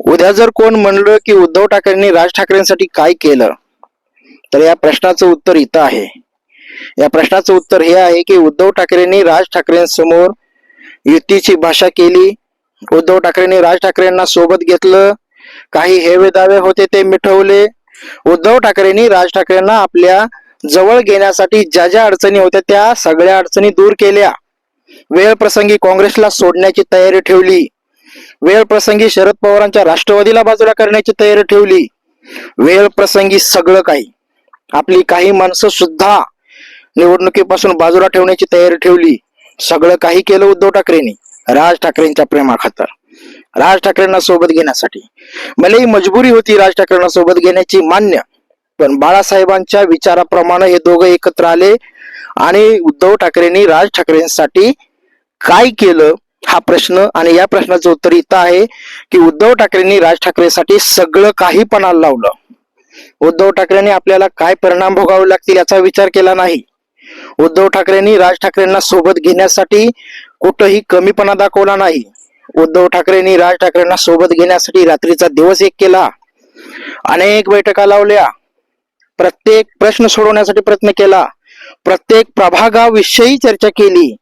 उद्या जर कोण म्हणलं की उद्धव ठाकरेंनी राज ठाकरेंसाठी काय केलं तर या प्रश्नाचं उत्तर इथं आहे. या प्रश्नाचं उत्तर हे आहे की उद्धव ठाकरेंनी राज ठाकरेंसमोर युतीची भाषा केली उद्धव ठाकरेंनी राज ठाकरेंना सोबत घेतलं काही हेवे दावे होते ते मिठवले उद्धव ठाकरेंनी राज ठाकरेंना आपल्या जवळ घेण्यासाठी ज्या ज्या अडचणी होत्या त्या सगळ्या अडचणी दूर केल्या. वेळ प्रसंगी काँग्रेसला सोडण्याची तयारी ठेवली. वेळ प्रसंगी शरद पवारांच्या राष्ट्रवादीला बाजूला करण्याची तयारी ठेवली. वेळ प्रसंगी सगळं काही. आपली काही माणसं सुद्धा निवडणुकीपासून बाजूला ठेवण्याची तयारी ठेवली. सगळं काही केलं उद्धव ठाकरेंनी राज ठाकरेंच्या प्रेमाखातर. राज ठाकरेंना सोबत घेण्यासाठी. मला ही मजबुरी होती राज ठाकरेंना सोबत घेण्याची मान्य. पण बाळासाहेबांच्या विचाराप्रमाणे हे दोघं एकत्र आले आणि उद्धव ठाकरेंनी राज ठाकरेंसाठी काय केलं? हा प्रश्न आणि या प्रश्नाचं उत्तर इथं आहे की उद्धव ठाकरेंनी राज ठाकरेसाठी सगळं काही पणाला लावलं. उद्धव ठाकरेंनी आपल्याला काय परिणाम भोगावे लागतील याचा विचार केला नाही. उद्धव ठाकरेंनी राज ठाकरेंना सोबत घेण्यासाठी कुठंही कमीपणा दाखवला नाही. उद्धव ठाकरेंनी राज ठाकरेंना सोबत घेण्यासाठी रात्रीचा दिवस एक केला. अनेक बैठका लावल्या. प्रत्येक प्रश्न सोडवण्यासाठी प्रयत्न केला. प्रत्येक प्रभागाविषयी चर्चा केली.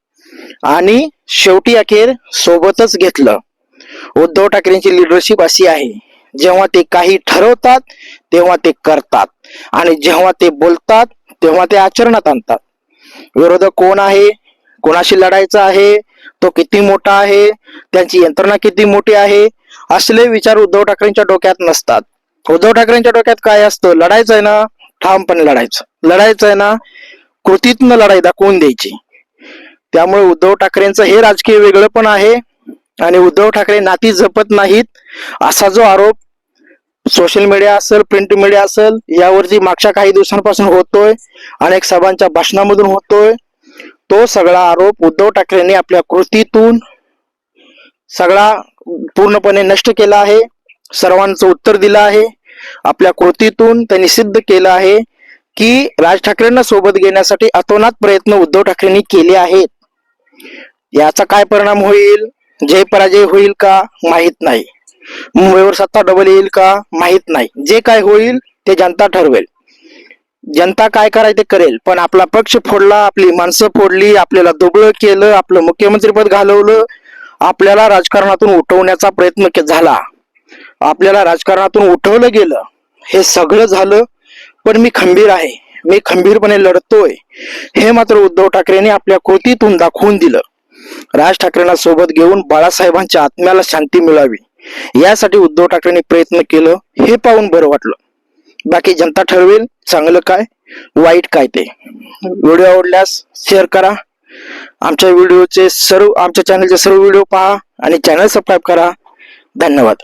आणि शेवटी अखेर सोबतच घेतलं. उद्धव ठाकरेंची लिडरशिप अशी आहे जेव्हा ते काही ठरवतात तेव्हा ते करतात. आणि जेव्हा ते बोलतात तेव्हा ते आचरणात आणतात. विरोधक कोण आहे? कोणाशी लढायचा आहे? तो किती मोठा आहे? त्यांची यंत्रणा किती मोठी आहे? असले विचार उद्धव ठाकरेंच्या डोक्यात नसतात. उद्धव ठाकरेंच्या डोक्यात काय असतं? लढायचं आहे ना ठामपणे लढायचं लढायचं. आहे ना कृतीतनं लढाई दाखवून द्यायची. त्यामुळे उद्धव ठाकरेंचं हे राजकीय वेगळं पण आहे आणि उद्धव ठाकरे नाती जपत नाहीत असा जो आरोप सोशल मीडिया असेल प्रिंट मीडिया असेल यावरती मागच्या काही दिवसांपासून होतोय अनेक सभांच्या भाषणामधून होतोय तो सगळा आरोप उद्धव ठाकरेंनी आपल्या कृतीतून सगळा पूर्णपणे नष्ट केला आहे सर्वांचं उत्तर दिलं आहे आपल्या कृतीतून त्यांनी सिद्ध केलं आहे की राज ठाकरेंना सोबत घेण्यासाठी अतोनात प्रयत्न उद्धव ठाकरेंनी केले आहेत. याचा काय परिणाम होईल? जय पराजय होईल का? माहीत नाही. मुंबईवर सत्ता डबल येईल का? माहीत नाही. जे काय होईल ते जनता ठरवेल. जनता काय करायचं ते करेल. पण आपला पक्ष फोडला आपली माणसं फोडली आपल्याला दुबळं केलं आपलं मुख्यमंत्रीपद घालवलं आपल्याला राजकारणातून उठवण्याचा प्रयत्न झाला. आपल्याला राजकारणातून उठवलं गेलं. हे सगळं झालं पण मी खंबीर आहे. मी खंबीरपणे लढतोय. हे मात्र उद्धव ठाकरेंनी आपल्या कृतीतून दाखवून दिलं. राज ठाकरेंना सोबत घेऊन बाळासाहेबांच्या आत्म्याला शांती मिळावी. यासाठी उद्धव ठाकरेंनी प्रयत्न केलं हे पाहून बरं वाटलं. बाकी जनता ठरवेल चांगलं काय वाईट काय ते. व्हिडिओ आवडल्यास शेअर करा. आमच्या व्हिडिओचे सर्व आमच्या चॅनलचे सर्व व्हिडिओ पहा आणि चॅनल सबस्क्राईब करा. धन्यवाद.